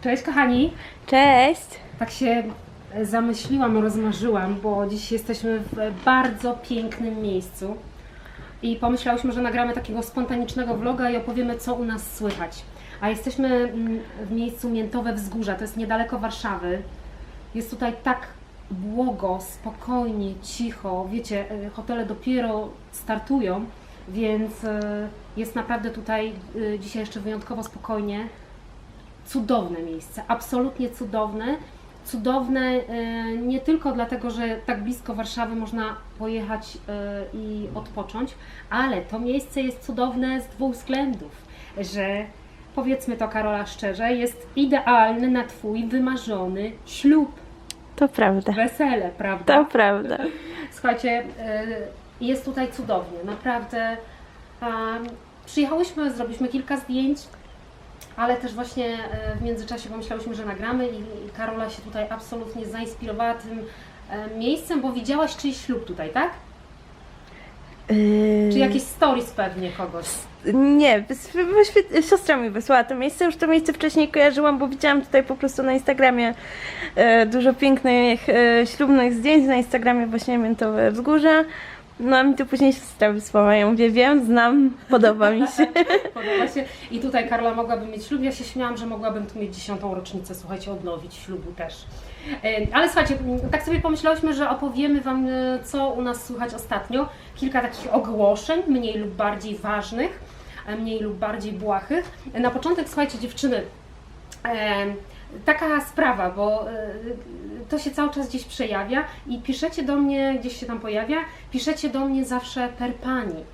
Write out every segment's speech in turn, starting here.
Cześć kochani! Cześć! Tak się zamyśliłam, rozmarzyłam, bo dziś jesteśmy w bardzo pięknym miejscu i pomyślałyśmy, że nagramy takiego spontanicznego vloga i opowiemy, co u nas słychać. A jesteśmy mm, w miejscu Miętowe Wzgórza, to jest niedaleko Warszawy. Jest tutaj tak błogo, spokojnie, cicho. Wiecie, y, hotele dopiero startują, więc y, jest naprawdę tutaj y, dzisiaj jeszcze wyjątkowo spokojnie cudowne miejsce, absolutnie cudowne. Cudowne e, nie tylko dlatego, że tak blisko Warszawy można pojechać e, i odpocząć, ale to miejsce jest cudowne z dwóch względów, że powiedzmy to Karola szczerze, jest idealny na Twój wymarzony ślub, To prawda. wesele, prawda? To prawda. Słuchajcie, e, jest tutaj cudownie, naprawdę. Przyjechałyśmy, zrobiliśmy kilka zdjęć, ale też właśnie e, w międzyczasie pomyślałyśmy, że nagramy i Karola się tutaj absolutnie zainspirowała tym e, miejscem, bo widziałaś czyjś ślub tutaj, tak? Yy, Czy jakieś stories pewnie kogoś? Nie, siostra mi wysłała to miejsce. Już to miejsce wcześniej kojarzyłam, bo widziałam tutaj po prostu na Instagramie e, dużo pięknych ślubnych zdjęć. Na Instagramie właśnie Miętowe Wzgórza. No a mi to później siostra wysłała. Ja mówię, wiem, znam, podoba mi się. Podoba się. I tutaj Karla mogłaby mieć ślub. Ja się śmiałam, że mogłabym tu mieć dziesiątą rocznicę, słuchajcie, odnowić ślubu też. E, Ale słuchajcie, tak sobie pomyślałyśmy, że opowiemy Wam, e, co u nas słychać ostatnio. Kilka takich ogłoszeń, mniej lub bardziej ważnych, e, mniej lub bardziej błahych. Na początek, słuchajcie, dziewczyny, taka sprawa, bo to się cały czas gdzieś przejawia i piszecie do mnie, gdzieś się tam pojawia, piszecie do mnie zawsze per pani.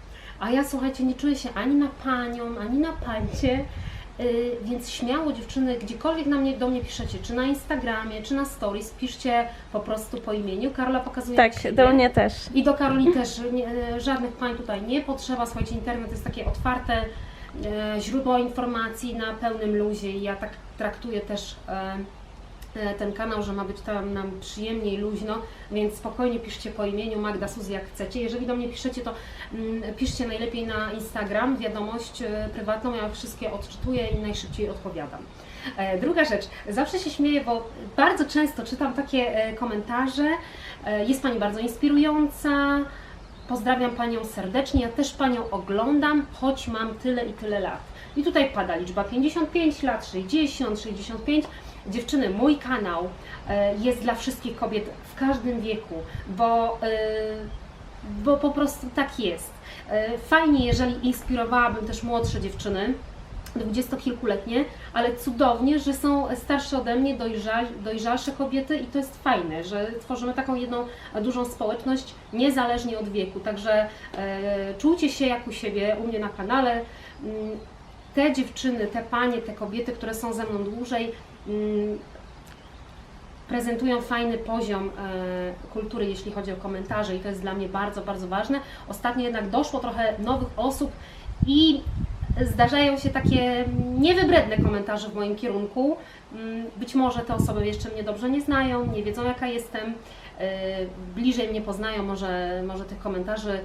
A ja słuchajcie, nie czuję się ani na panią, ani na pancie, yy, więc śmiało dziewczyny, gdziekolwiek na mnie, do mnie piszecie, czy na Instagramie, czy na stories, piszcie po prostu po imieniu. Karola pokazuje Tak, siebie. do mnie też. I do Karoli też nie, e, żadnych pań tutaj nie potrzeba. Słuchajcie, internet jest takie otwarte e, źródło informacji na pełnym luzie i ja tak traktuję też ten kanał, że ma być tam nam przyjemnie i luźno, więc spokojnie piszcie po imieniu Magda Suzy jak chcecie. Jeżeli do mnie piszecie, to mm, piszcie najlepiej na Instagram, wiadomość e, prywatną, ja wszystkie odczytuję i najszybciej odpowiadam. E, Druga rzecz, zawsze się śmieję, bo bardzo często czytam takie e, komentarze. E, Jest Pani bardzo inspirująca. Pozdrawiam Panią serdecznie. Ja też Panią oglądam, choć mam tyle i tyle lat. I tutaj pada liczba 55 lat, 60, 65. Dziewczyny, mój kanał e, jest dla wszystkich kobiet w każdym wieku, bo, e, bo po prostu tak jest. E, Fajnie, jeżeli inspirowałabym też młodsze dziewczyny, dwudziestokilkuletnie, ale cudownie, że są starsze ode mnie, dojrza, dojrzalsze kobiety i to jest fajne, że tworzymy taką jedną dużą społeczność niezależnie od wieku. Także czujcie się jak u siebie, u mnie na kanale. Mm, Te dziewczyny, te panie, te kobiety, które są ze mną dłużej, prezentują fajny poziom e, kultury, jeśli chodzi o komentarze i to jest dla mnie bardzo, bardzo ważne. Ostatnio jednak doszło trochę nowych osób i zdarzają się takie niewybredne komentarze w moim kierunku. Mm, Być może te osoby jeszcze mnie dobrze nie znają, nie wiedzą jaka jestem, e, bliżej mnie poznają, może, może tych komentarzy mm,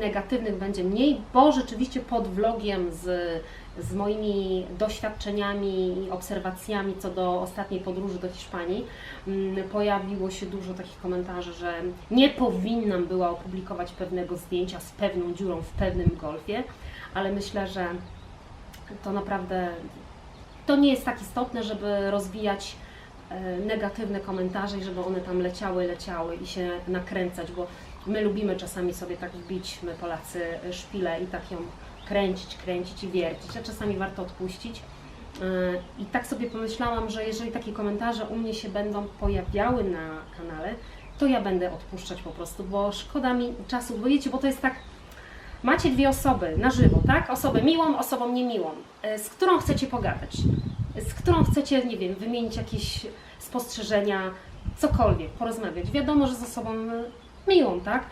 negatywnych będzie mniej, bo rzeczywiście pod vlogiem z, z moimi doświadczeniami i obserwacjami co do ostatniej podróży do Hiszpanii mm, pojawiło się dużo takich komentarzy, że nie powinnam była opublikować pewnego zdjęcia z pewną dziurą w pewnym golfie, ale myślę, że to naprawdę to nie jest tak istotne, żeby rozwijać e, negatywne komentarze i żeby one tam leciały, leciały i się nakręcać, bo my lubimy czasami sobie tak wbić, my Polacy, szpilę i tak ją kręcić, kręcić i wiercić, a czasami warto odpuścić. E, I tak sobie pomyślałam, że jeżeli takie komentarze u mnie się będą pojawiały na kanale, to ja będę odpuszczać po prostu, bo szkoda mi czasu, bo wiecie, bo to jest tak, macie dwie osoby na żywo, tak? Osobę miłą, osobą niemiłą, e, z którą chcecie pogadać, z którą chcecie, nie wiem, wymienić jakieś spostrzeżenia, cokolwiek, porozmawiać. Wiadomo, że z osobą miłą, tak?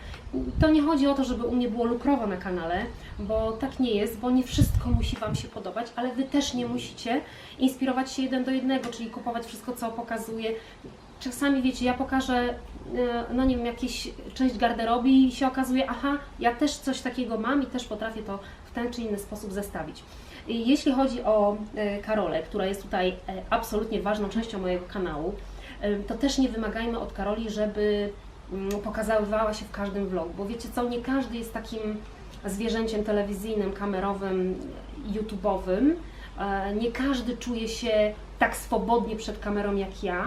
To nie chodzi o to, żeby u mnie było lukrowo na kanale, bo tak nie jest, bo nie wszystko musi Wam się podobać, ale Wy też nie musicie inspirować się jeden do jednego, czyli kupować wszystko, co pokazuję. Czasami, wiecie, ja pokażę, e, no nie wiem, jakieś część garderoby i się okazuje, aha, ja też coś takiego mam i też potrafię to w ten czy inny sposób zestawić. Jeśli chodzi o e, Karolę, która jest tutaj e, absolutnie ważną częścią mojego kanału, to też nie wymagajmy od Karoli, żeby pokazywała się w każdym vlogu, bo wiecie co, nie każdy jest takim zwierzęciem telewizyjnym, kamerowym, YouTube'owym. E, Nie każdy czuje się tak swobodnie przed kamerą jak ja.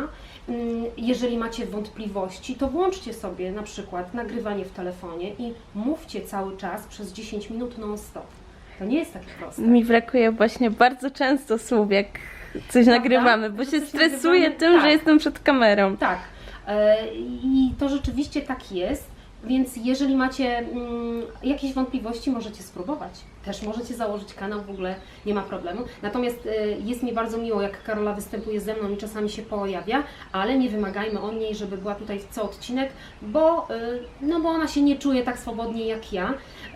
Mm, Jeżeli macie wątpliwości, to włączcie sobie na przykład nagrywanie w telefonie i mówcie cały czas przez 10 minut non-stop. To nie jest takie proste. Mi brakuje właśnie bardzo często słów, jak coś nagrywamy, bo się stresuję nagrywamy? tym, Tak. że jestem przed kamerą. Tak. E, I to rzeczywiście tak jest. Więc jeżeli macie mm, jakieś wątpliwości, możecie spróbować. Też możecie założyć kanał, w ogóle nie ma problemu. Natomiast e, jest mi bardzo miło, jak Karola występuje ze mną i czasami się pojawia, ale nie wymagajmy od niej, żeby była tutaj co odcinek, bo, e, no bo ona się nie czuje tak swobodnie jak ja.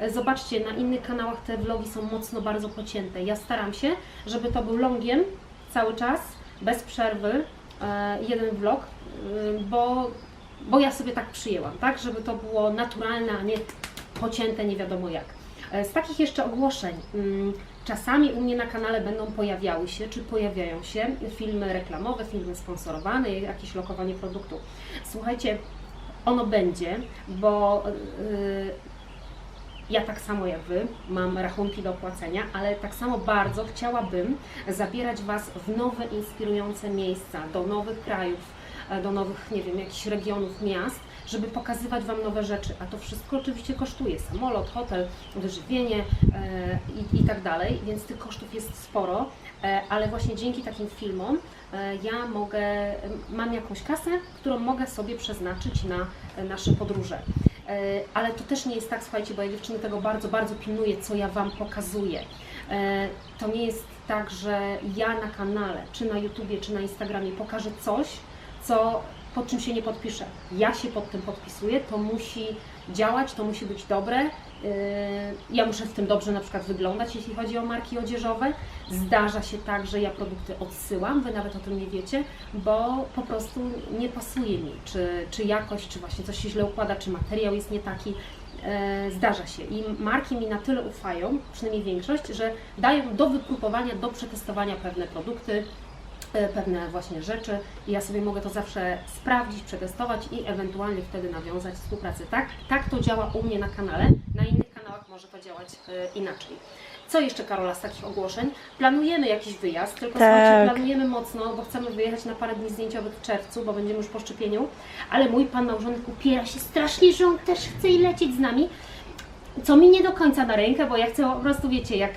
Zobaczcie, na innych kanałach te vlogi są mocno bardzo pocięte. Ja staram się, żeby to był longiem cały czas, bez przerwy, jeden vlog, y, bo, bo ja sobie tak przyjęłam, tak, żeby to było naturalne, a nie pocięte nie wiadomo jak. E, Z takich jeszcze ogłoszeń, mm, czasami u mnie na kanale będą pojawiały się, czy pojawiają się filmy reklamowe, filmy sponsorowane, jakieś lokowanie produktu. Słuchajcie, ono będzie, bo y, ja tak samo jak Wy mam rachunki do opłacenia, ale tak samo bardzo chciałabym zabierać Was w nowe, inspirujące miejsca, do nowych krajów, e, do nowych, nie wiem, jakichś regionów, miast, żeby pokazywać Wam nowe rzeczy. A to wszystko oczywiście kosztuje. Samolot, hotel, wyżywienie e, i, i tak dalej, więc tych kosztów jest sporo, e, ale właśnie dzięki takim filmom e, ja mogę, mam jakąś kasę, którą mogę sobie przeznaczyć na e, nasze podróże. E, Ale to też nie jest tak, słuchajcie, bo ja dziewczyny tego bardzo, bardzo pilnuję, co ja Wam pokazuję. E, To nie jest tak, że ja na kanale, czy na YouTubie, czy na Instagramie pokażę coś, co, pod czym się nie podpiszę. Ja się pod tym podpisuję, to musi działać, to musi być dobre. E, Ja muszę w tym dobrze na przykład wyglądać, jeśli chodzi o marki odzieżowe. Zdarza się tak, że ja produkty odsyłam, Wy nawet o tym nie wiecie, bo po prostu nie pasuje mi, czy, czy jakość, czy właśnie coś się źle układa, czy materiał jest nie taki. E, Zdarza się i marki mi na tyle ufają, przynajmniej większość, że dają do wypróbowania, do przetestowania pewne produkty, pewne właśnie rzeczy i ja sobie mogę to zawsze sprawdzić, przetestować i ewentualnie wtedy nawiązać współpracę. Tak, tak to działa u mnie na kanale, na innych kanałach może to działać e, inaczej. Co jeszcze, Karola, z takich ogłoszeń? Planujemy jakiś wyjazd, tylko Tak. słuchajcie, planujemy mocno, bo chcemy wyjechać na parę dni zdjęciowych w czerwcu, bo będziemy już po szczepieniu, ale mój pan małżonek upiera się strasznie, że on też chce lecieć z nami. Co mi nie do końca na rękę, bo ja chcę po prostu, wiecie, jak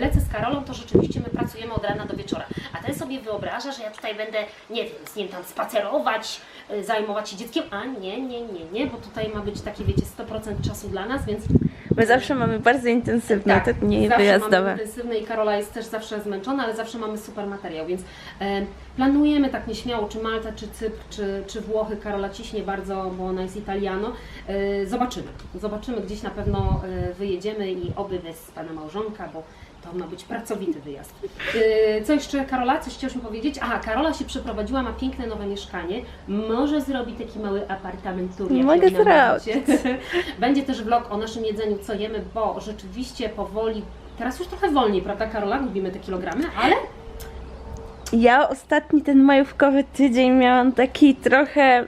lecę z Karolą, to rzeczywiście my pracujemy od rana do wieczora. A ten sobie wyobraża, że ja tutaj będę, nie wiem, z nim tam spacerować, y, zajmować się dzieckiem. A nie, nie, nie, nie, bo tutaj ma być takie, wiecie, 100% czasu dla nas, więc My zawsze mamy bardzo intensywne te dni Tak, zawsze mamy wyjazdowe. intensywne i Karola jest też zawsze zmęczona, ale zawsze mamy super materiał, więc e, planujemy tak nieśmiało, czy Malta, czy Cypr, czy, czy Włochy. Karola ciśnie bardzo, bo ona jest Italiano. E, zobaczymy. Zobaczymy, gdzieś na pewno e, wyjedziemy i oby bez Pana małżonka, bo to ma być pracowity wyjazd. E, co jeszcze, Karola? Coś chciałaś mi powiedzieć? Aha, Karola się przeprowadziła, ma piękne nowe mieszkanie. Może zrobi taki mały apartament tour. jak Mogę zrobić. Będzie też vlog o naszym jedzeniu, co jemy, bo rzeczywiście powoli, teraz już trochę wolniej, prawda Karola? Lubimy te kilogramy, ale Ja ostatni ten majówkowy tydzień miałam taki trochę.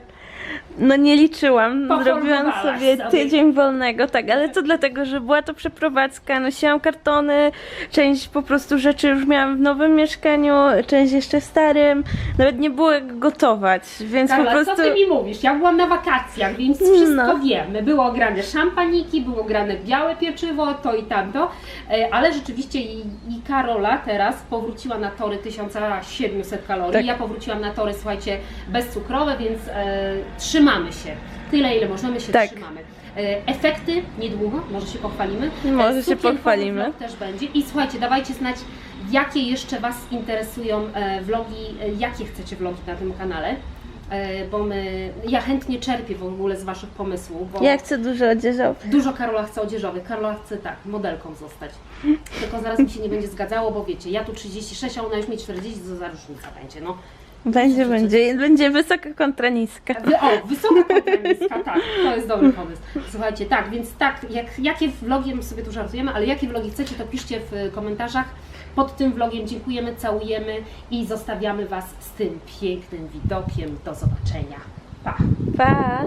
No nie liczyłam, zrobiłam sobie sobie. tydzień wolnego, tak, ale to dlatego, że była to przeprowadzka, nosiłam kartony, część po prostu rzeczy już miałam w nowym mieszkaniu, część jeszcze w starym, nawet nie było jak gotować, więc Karola, po prostu... co Ty mi mówisz? Ja byłam na wakacjach, więc wszystko No. wiemy. Było grane szampaniki, było grane białe pieczywo, to i tamto, E, ale rzeczywiście i, i Karola teraz powróciła na tory 1700 kalorii, Tak. ja powróciłam na tory, słuchajcie, bezcukrowe, więc e, trzymamy się. Tyle, ile możemy się Tak. trzymamy. E, Efekty niedługo, może się pochwalimy. E, Może się pochwalimy. też będzie. I słuchajcie, dawajcie znać, jakie jeszcze Was interesują e, vlogi, jakie chcecie vlogi na tym kanale. Bo my, ja chętnie czerpię w ogóle z Waszych pomysłów, Ja chcę dużo odzieżowych. dużo Karola chce odzieżowych. Karola chce tak, modelką zostać. Tylko zaraz mi się nie będzie zgadzało, bo wiecie, ja tu 36, a ona już mi 40, to za różnica będzie, no. Będzie, będzie. Będzie wysoka kontra niska. O, wysoka kontraniska, tak, to jest dobry pomysł. Słuchajcie, tak, więc tak, jak, jakie vlogi, my sobie tu żartujemy, ale jakie vlogi chcecie, to piszcie w y, komentarzach pod tym vlogiem. Dziękujemy, całujemy i zostawiamy Was z tym pięknym widokiem. Do zobaczenia. Pa! Pa!